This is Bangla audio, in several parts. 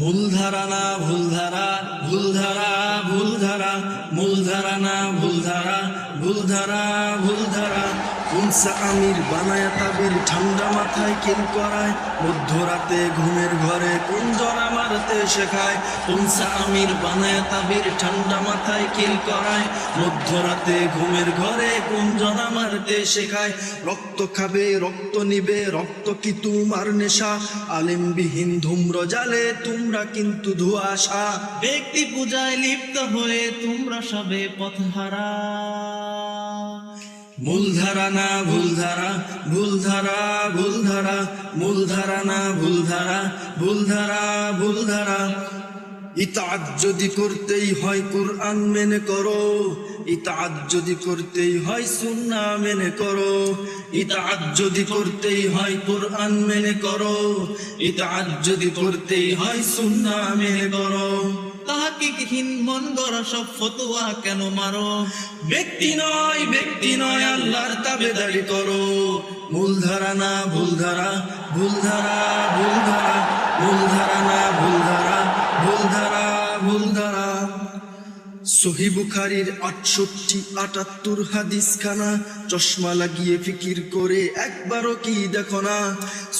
মূলধারা না ভুলধারা ভুলধারা ভুলধারা মূলধারা না ভুলধারা ভুলধারা ভুলধারা। কুনসা আমির বানায় তাবির ঠান্ডা মাথায় কিল করায়, মধ্যরাতে ঘুমের ঘরে কুঞ্জরা মারতে শেখায়। কুনসা আমির বানায় তাবির ঠান্ডা মাথায় কিল করায়, মধ্যরাতে ঘুমের ঘরে কুঞ্জরা মারতে শেখায়। রক্ত খাবে, রক্ত নিবে, রক্ত কি তোমার নেশা? আলিমবিহীন ধূম্র জালে তোমরা কিন্তু ধুয়াশা। ব্যক্তি পূজায় লিপ্ত হয়ে তোমরা সবে পথহারা। মূলধারা না ভুলধারা ভুলধারা ভুলধারা মূলধারা না ভুলধারা ভুলধারা ভুলধারা। ইতাত যদি করতেই হয় কুরআন মেনে করো ইতাত যদি করতেই হয় সুন্না মেনে করো ইতাত যদি করতেই হয় কুরআন মেনে করো ইতাত যদি করতেই হয় সুন্না মেনে করো। তাহাকিকহীন মন গড়া সব ফতোয়া কেন মারো? ব্যক্তি নয় ব্যক্তি নয়, আল্লাহর তাবেদারি করো। মূলধারা না, ভুলধারা ভুলধারা ভুলধারা মূলধারা না ভুলধারা ভুলধারা ভুলধারা সহি বুখারির আটষট্টি, আটাত্তর হাদিস খানা চশমা লাগিয়ে ফিকির করে একবারও কি দেখো না?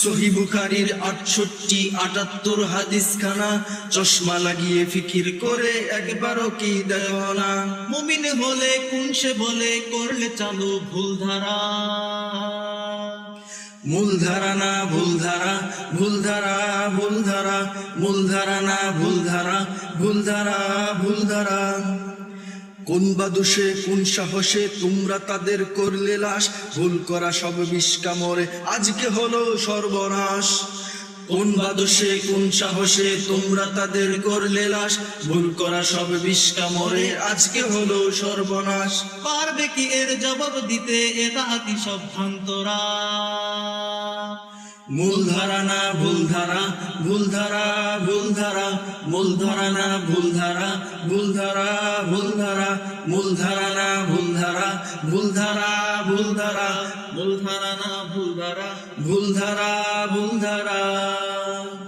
সহি বুখারির আটষট্টি, আটাত্তর হাদিস খানা চশমা লাগিয়ে ফিকির করে একবারও কি দেখো না? মুমিন হলে কোন সে বলে, করলে চালু ভুল ধারা। মূলধারা না ভুলধারা ভুলধারা ভুলধারা মূলধারা না ভুলধারা ভুলধারা ভুলধারা কোন বা দোষে কোন সাহসে তোমরা তাদের করলে লাশ? ভুল করা সব বিষ কামড়ে আজকে হলো সর্বনাশ। কোন বা দোষে কোন সাহসে তোমরা তাদের করলে লাশ? ভুল করা সব বিষ কামড়ে আজকে হলো সর্বনাশ। পারবে কি এর জবাব দিতে? এটা কি সব ভ্রান্তরা মূলধারা না ভুলধারা ভুলধারা ভুলধারা। মূলধারা না ভুলধারা ভুলধারা ভুলধারা মূলধারা না ভুলধারা ভুলধারা ভুলধারা মূলধারা না ভুলধারা ভুলধারা ভুলধারা।